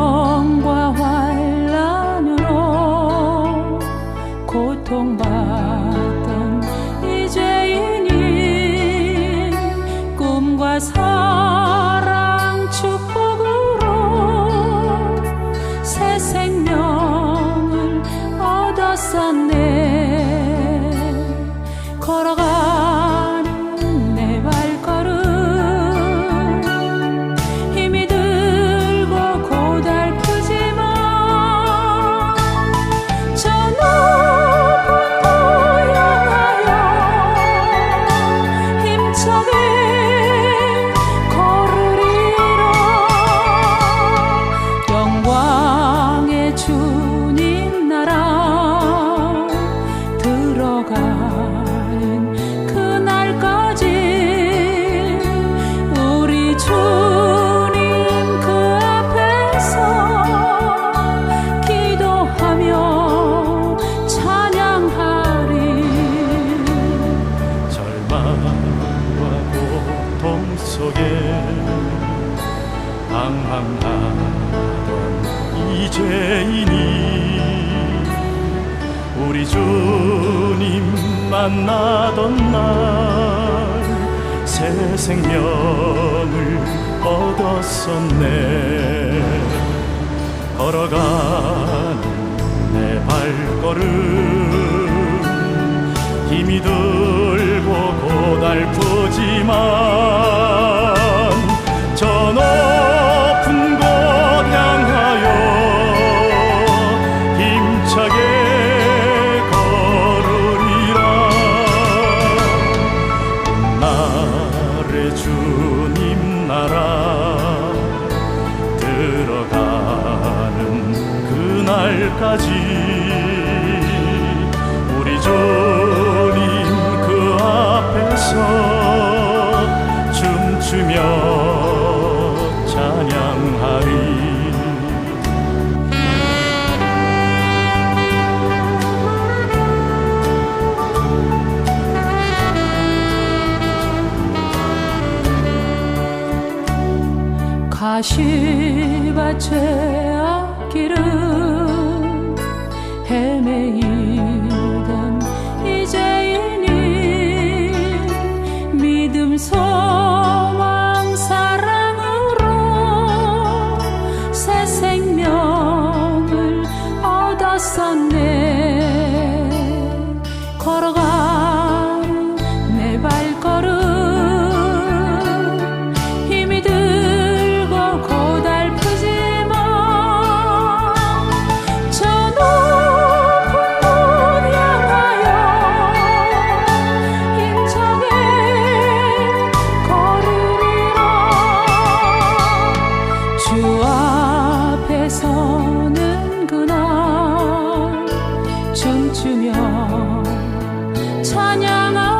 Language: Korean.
꿈과 환란으로 고통 받던 이재인, 꿈과 사랑 축복으로 새 생명 사랑하던 이제이니 우리 주님 만나던 날 새 생명을 얻었었네. 걸어가는 내 발걸음 힘이 들고 고달프지만 주님 나라 들어가는 그날까지 우리 주님 그 앞에서 춤추며 가시밭의 앞길은 헤매이 주며 찬양하